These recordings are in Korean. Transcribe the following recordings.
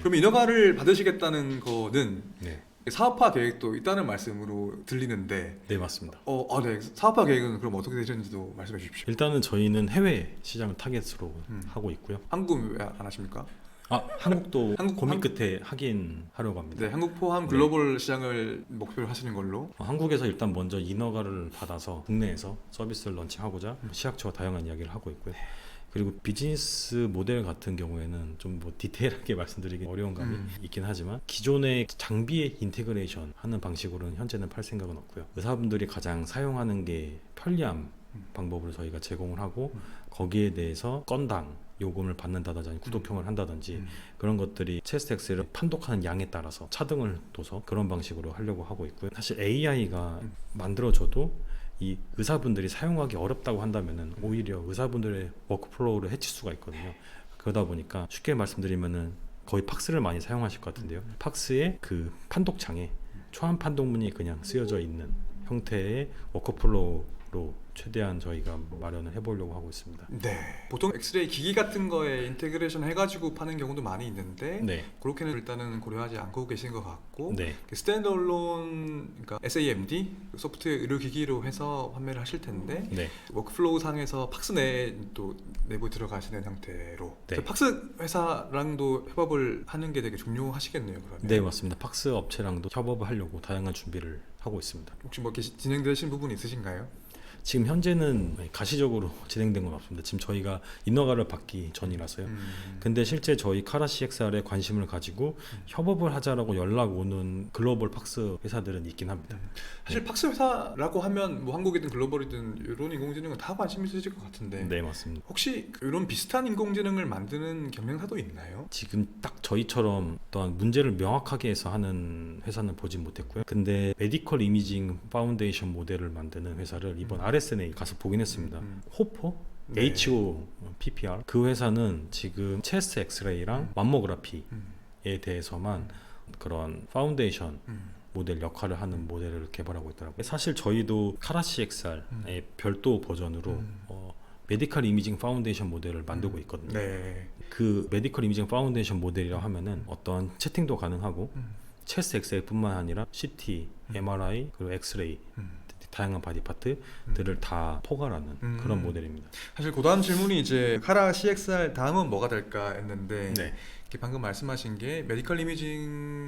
그럼 인허가를 받으시겠다는 거는 네, 사업화 계획도 있다는 말씀으로 들리는데 네 맞습니다. 어, 아, 네. 사업화 계획은 그럼 어떻게 되시는지도 말씀해 주십시오. 일단은 저희는 해외 시장을 타겟으로 음. 하고 있고요. 한국은 왜 안 하십니까? 아 한국도 한국- 고민 한국- 끝에 하긴 하려고 합니다. 네, 한국 포함 글로벌 시장을 목표로 하시는 걸로. 어, 한국에서 일단 먼저 인허가를 받아서 국내에서 서비스를 런칭하고자 시약처와 다양한 이야기를 하고 있고요. 그리고 비즈니스 모델 같은 경우에는 좀 뭐 디테일하게 말씀드리기 어려운 감이 음. 있긴 하지만 기존의 장비의 인테그레이션 하는 방식으로는 현재는 팔 생각은 없고요. 의사분들이 가장 사용하는 게 편리함 음. 방법을 저희가 제공을 하고 음. 거기에 대해서 건당 요금을 받는다든지 아니면 구독형을 한다든지 음. 그런 것들이 엑셀을 판독하는 양에 따라서 차등을 둬서 그런 방식으로 하려고 하고 있고요. 사실 AI가 음. 만들어져도 이 의사분들이 사용하기 어렵다고 한다면은 오히려 의사분들의 워크플로우를 해칠 수가 있거든요. 그러다 보니까 쉽게 말씀드리면은 거의 팍스를 많이 사용하실 것 같은데요. 팍스의 그 판독창에 초안 판독문이 그냥 쓰여져 있는 형태의 워크플로우로 최대한 저희가 마련을 해보려고 하고 있습니다. 네. 보통 엑스레이 기기 같은 거에 인테그레이션 해가지고 파는 경우도 많이 있는데 네, 그렇게는 일단은 고려하지 않고 계신 것 같고 네, 그 스탠드얼론 그러니까 SAMD 소프트웨어 의료 기기로 해서 판매를 하실 텐데 네. 워크플로우 상에서 팍스 내에 또 내부 들어가시는 형태로 네. 그 팍스 회사랑도 협업을 하는 게 되게 중요하시겠네요 그러면 네 맞습니다. 팍스 업체랑도 협업을 하려고 다양한 준비를 하고 있습니다. 혹시 뭐 이렇게 진행되신 부분 있으신가요? 지금 현재는 가시적으로 진행된 건 없습니다. 지금 저희가 인허가를 받기 전이라서요. 음. 근데 실제 저희 카라 CXR에 관심을 가지고 협업을 하자라고 연락 오는 글로벌 팍스 회사들은 있긴 합니다. 사실 팍스 회사라고 하면 뭐 한국이든 글로벌이든 이런 인공지능은 다 관심 있으실 것 같은데 네 맞습니다. 혹시 이런 비슷한 인공지능을 만드는 경영사도 있나요? 지금 딱 저희처럼 또한 문제를 명확하게 해서 하는 회사는 보지 못했고요. 근데 메디컬 이미징 파운데이션 모델을 만드는 회사를 이번 RSNA 가서 보긴 했습니다. 음. 호퍼 네. HO PPR 그 회사는 지금 체스트 엑스레이랑 음. 맘모그라피에 음. 대해서만 그런 파운데이션 음. 모델 역할을 하는 모델을 개발하고 있더라고요. 사실 저희도 카라 CXR의 음. 별도 버전으로 음. 어, 메디컬 이미징 파운데이션 모델을 만들고 있거든요. 네. 그 메디컬 이미징 파운데이션 모델이라고 하면은 어떤 채팅도 가능하고 음. 체스트 엑스레이뿐만 아니라 CT, 음. MRI 그리고 엑스레이 음. 다양한 바디 파트들을 다 포괄하는 음. 그런 모델입니다. 사실 고다음 질문이 이제 카라 CXR 다음은 뭐가 될까 했는데 네. 방금 말씀하신 게 메디컬 이미징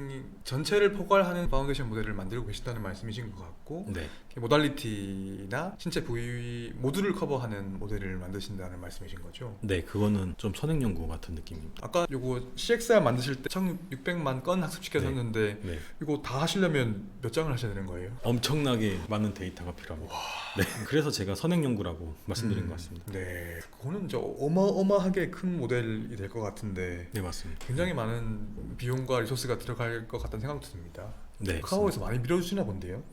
전체를 포괄하는 파운데이션 모델을 만들고 계신다는 말씀이신 것 같고 네. 모달리티나 신체 부위 모두를 커버하는 모델을 만드신다는 말씀이신 거죠? 네, 그거는 좀 선행 연구 같은 느낌입니다. 아까 요거 CXR 만드실 때 1600만 건 학습시켰었는데 네. 이거 다 하시려면 몇 장을 하셔야 되는 거예요? 엄청나게 많은 데이터가 필요합니다. 네. 그래서 제가 선행 연구라고 말씀드린 음, 것 같습니다. 네, 그거는 저 어마어마하게 큰 모델이 될 것 같은데 네, 맞습니다. 굉장히 많은 비용과 리소스가 들어갈 것 같다는 생각도 듭니다. 네. 카카오에서 많이 밀어주시나 본데요?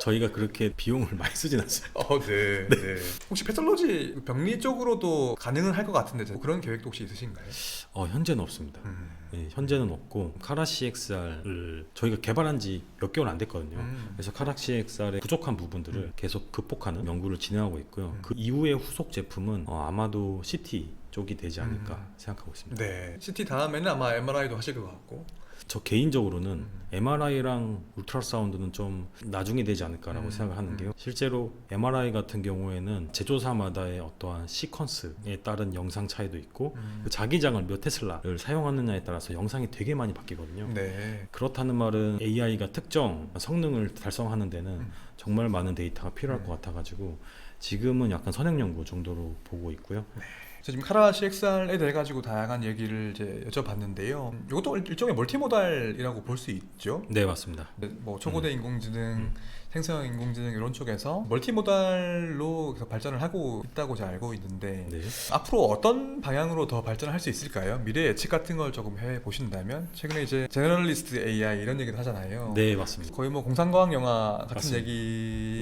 저희가 그렇게 비용을 많이 쓰진 않습니다. 어, 네, 네. 혹시 패톨로지 병리 쪽으로도 가능은 할 것 같은데 그런 계획도 혹시 있으신가요? 어, 현재는 없습니다. 음. 네, 현재는 없고 카라 CXR을 저희가 개발한 지 몇 개월 안 됐거든요. 음. 그래서 카라 CXR의 부족한 부분들을 음. 계속 극복하는 연구를 진행하고 있고요. 음. 그 이후의 후속 제품은 어, 아마도 CT 쪽이 되지 않을까 음. 생각하고 있습니다. 네. CT 다음에는 아마 MRI도 하실 것 같고. 저 개인적으로는 음. MRI랑 울트라사운드는 좀 나중에 되지 않을까라고 음, 생각을 하는 음. 게요. 실제로 MRI 같은 경우에는 제조사마다의 어떠한 시퀀스에 따른 영상 차이도 있고 음. 그 자기장을 몇 테슬라를 사용하느냐에 따라서 영상이 되게 많이 바뀌거든요. 네. 그렇다는 말은 AI가 특정 성능을 달성하는 데는 음. 정말 많은 데이터가 필요할 음. 것 같아가지고 지금은 약간 선행 연구 정도로 보고 있고요. 저 지금 카라 CXR에 대해 가지고 다양한 얘기를 이제 여쭤봤는데요. 이것도 일종의 멀티모달이라고 볼 수 있죠. 네 맞습니다. 네, 뭐 초고대 인공지능, 음. 생성 인공지능 이런 쪽에서 멀티모달로 계속 발전을 하고 있다고 잘 알고 있는데 네. 앞으로 어떤 방향으로 더 발전할 수 있을까요? 미래 예측 같은 걸 조금 해 보신다면 최근에 이제 제너럴리스트 AI 이런 얘기도 하잖아요. 네 맞습니다. 거의 뭐 공상과학 영화 같은 맞습니다.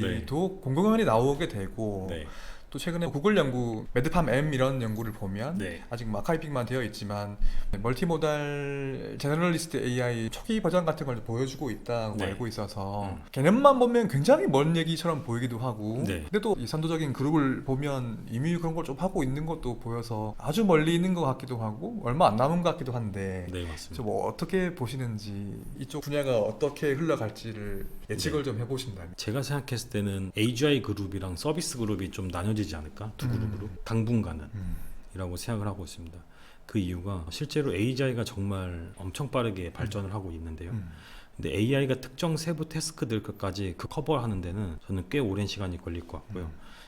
얘기도 공공연히 나오게 되고 네. 또 최근에 구글 연구 매드팜 M 이런 연구를 보면 네. 아직 뭐 아카이빙만 되어 있지만 멀티모달 제너럴리스트 AI 초기 버전 같은 걸 보여주고 있다고 네. 알고 있어서 음. 개념만 보면 굉장히 먼 얘기처럼 보이기도 하고 네. 근데 또 이 선도적인 그룹을 보면 이미 그런 걸 좀 하고 있는 것도 보여서 아주 멀리 있는 것 같기도 하고 얼마 안 남은 것 같기도 한데 네. 좀 어떻게 보시는지 이쪽 분야가 어떻게 흘러갈지를 예측을 네. 좀 해보신다면 제가 생각했을 때는 AGI 그룹이랑 서비스 그룹이 좀 나 눠지지 않을까 두 음. 그룹으로 당분간은 음. 이라고 생각을 하고 있습니다. 그 이유가 실제로 AGI가 정말 엄청 빠르게 발전을 하고 있는데요. 음. 근데 AI가 특정 세부 태스크들까지 그 커버하는 데는 저는 꽤 오랜 시간이 걸릴 것 같고요.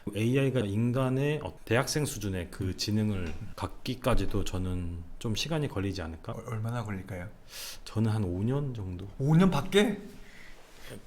음. AI가 인간의 어- 대학생 수준의 그 지능을 갖기까지도 저는 좀 시간이 걸리지 않을까? 어, 얼마나 걸릴까요? 저는 한 5년 정도. 5년 밖에?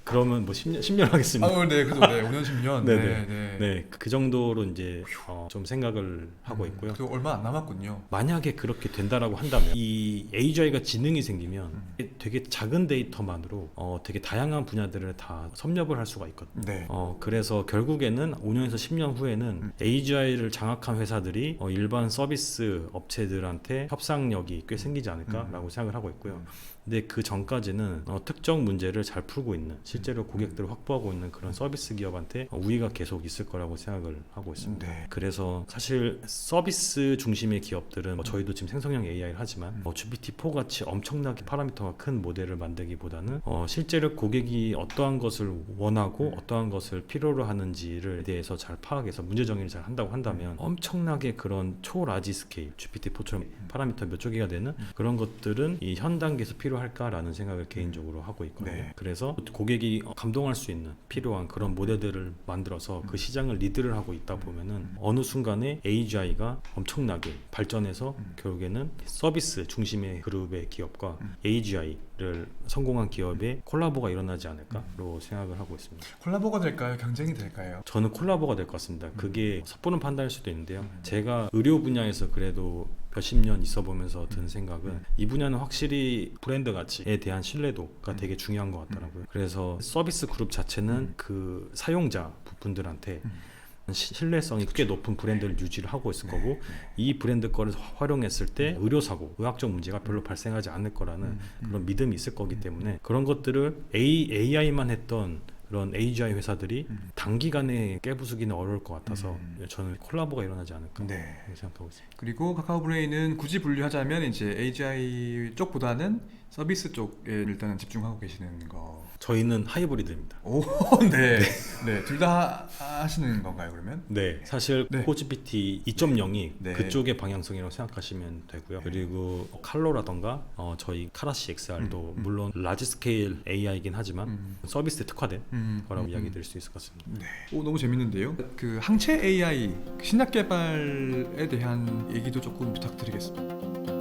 그러면 뭐 10년, 10년 하겠습니다. 아, 네, 그죠, 네, 5년 10년. 네, 네, 네. 네. 네, 그 정도로 이제 어, 좀 생각을 하고 있고요. 그 얼마 안 남았군요. 만약에 그렇게 된다라고 한다면 이 AGI가 지능이 생기면 음. 되게 작은 데이터만으로 어, 되게 다양한 분야들을 다 섭렵을 할 수가 있거든요. 네. 어, 그래서 결국에는 5년에서 10년 후에는 음. AGI를 장악한 회사들이 어, 일반 서비스 업체들한테 협상력이 꽤 생기지 않을까라고 생각을 하고 있고요. 음. 근데 그 전까지는 어, 특정 문제를 잘 풀고 있는 실제로 음. 고객들을 확보하고 있는 그런 서비스 기업한테 어, 우위가 계속 있을 거라고 생각을 하고 있습니다. 네. 그래서 사실 서비스 중심의 기업들은 뭐 저희도 지금 생성형 AI를 하지만 음. 뭐 GPT-4 같이 엄청나게 파라미터가 큰 모델을 만들기보다는 어, 실제로 고객이 어떠한 것을 원하고 음. 어떠한 것을 필요로 하는지를 대해서 잘 파악해서 문제 정의를 잘 한다고 한다면 엄청나게 그런 초라지 스케일 GPT-4처럼 파라미터 몇 조개가 되는 음. 그런 것들은 이 현 단계에서 필요 할까라는 생각을 개인적으로 하고 있거든요. 네. 그래서 고객이 감동할 수 있는 필요한 그런 모델들을 만들어서 그 시장을 리드를 하고 있다 보면은 어느 순간에 AGI가 엄청나게 발전해서 음. 결국에는 서비스 중심의 그룹의 기업과 음. AGI 를 성공한 기업의 콜라보가 일어나지 않을까로 생각을 하고 있습니다. 콜라보가 될까요? 경쟁이 될까요? 저는 콜라보가 될 것 같습니다. 그게 섣부른 판단일 수도 있는데요. 음. 제가 의료 분야에서 그래도 몇십 년 있어 보면서 든 생각은 음. 이 분야는 확실히 브랜드 가치에 대한 신뢰도가 음. 되게 중요한 것 같더라고요. 그래서 서비스 그룹 자체는 음. 그 사용자 분들한테 음. 시- 신뢰성이 꽤 높은 브랜드를 유지를 하고 있을 네. 거고 이 브랜드 거를 활용했을 때 의료 사고, 의학적 문제가 별로 발생하지 않을 거라는 음. 그런 믿음이 있을 거기 때문에 그런 것들을 A, AI만 했던 그런 AGI 회사들이 음. 단기간에 깨부수기는 어려울 것 같아서 음. 저는 콜라보가 일어나지 않을까 네. 생각하고 있습니다. 그리고 카카오 브레인은 굳이 분류하자면 이제 AGI 쪽보다는 서비스 쪽에 일단은 집중하고 계시는 거. 저희는 하이브리드입니다. 오, 네, 네, 둘 다 하시는 건가요 그러면? 네, 사실 네. 코GPT 2.0이 네. 그쪽의 방향성이라고 생각하시면 되고요. 그리고 칼로라던가 어, 저희 카라시 XR도 음, 음. 물론 라지 스케일 AI이긴 하지만 음. 서비스에 특화된 음, 거라고 음, 이야기 음. 드릴 수 있을 것 같습니다. 네. 오 너무 재밌는데요. 그 항체 AI 신약 개발에 대한 얘기도 조금 부탁드리겠습니다.